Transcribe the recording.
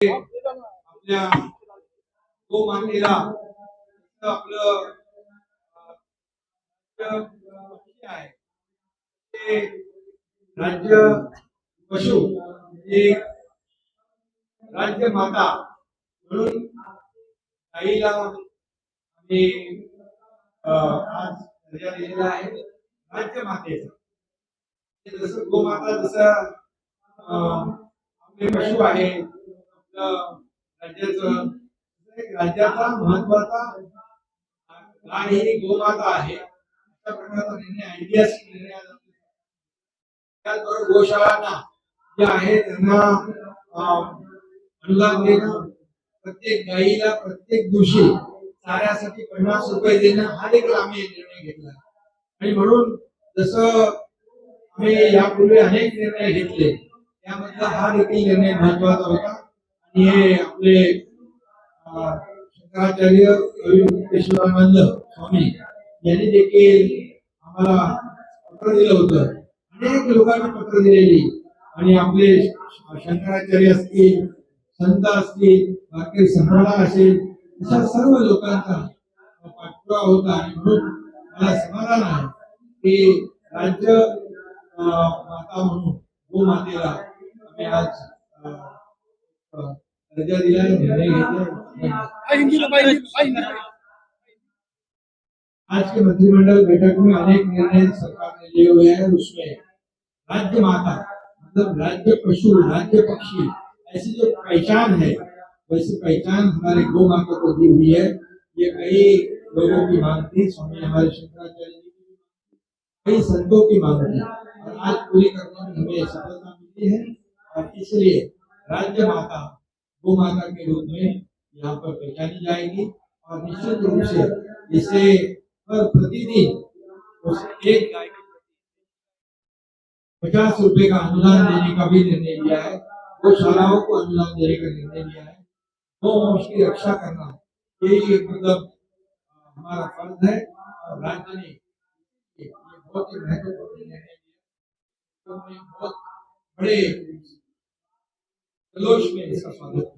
आपल्या गोमातेला आपलं आहे. ते राज्य पशु म्हणजे राज्य माता म्हणून आईला आम्ही आज दर्जा दिलेला आहे. राज्य मातेचा. जसं गोमाता जसं अं, आपले पशु आहे राज्याचं राज्याचा महत्त्वाचा गाय ही गोमाता आहे. अशा प्रकारचा निर्णय ऐतिहासिक निर्णय त्याचबरोबर गोशाळांना जे आहे त्यांना अनुदान देणं प्रत्येक गायीला प्रत्येक दिवशी चाऱ्यासाठी पन्नास रुपये देणं हा देखील आम्ही निर्णय घेतला. आणि म्हणून जसं आम्ही यापूर्वी अनेक निर्णय घेतले त्यामधला हा देखील निर्णय महत्त्वाचा होता. हे आपले शंकराचार्य केशवानंद स्वामी यांनी देखील आम्हाला पत्र दिलं होतं. अनेक लोकांना पत्र दिलेली. आणि आपले शंकराचार्य असतील संत असतील बाकी संप्रदाय असेल अशा सर्व लोकांचा पाठपुरा होता. आणि म्हणून मला समाधान आहे की राज्य माता म्हणून गोमातेला आम्ही आज निर्णय घेतला आज के मंत्रिमंडल बैठक में अनेक निर्णय सरकार ने लिए हुए हैं उसमें राज्य माता मतलब राज्य पशु राज्य पक्षी ऐसी जो पहचान है वैसी पहचान हमारे गौ माता को दी हुई है। ये कई लोगों की मांग थी स्वामी हमारे शंकराचार्य जी की कई संतों की मांग थी। और आज पूरी करने में हमें सफलता मिली है। और इसलिए राज्य माता गौ माता के रूप में यहाँ पर पहचानी जाएगी और निश्चित रूप से इसे हर प्रतिदिन उस एक गाय के पचास रुपए का अनुदान देने का भी निर्णय लिया है। गौशालाओं को अनुदान देने का निर्णय लिया है। गौवंश की रक्षा करना यही मतलब हमारा फ़र्ज़ है और राज्य ने बहुत ही महत्वपूर्ण निर्णय लिया। तो बहुत बड़े Beleuchten, Herr Pfarrer.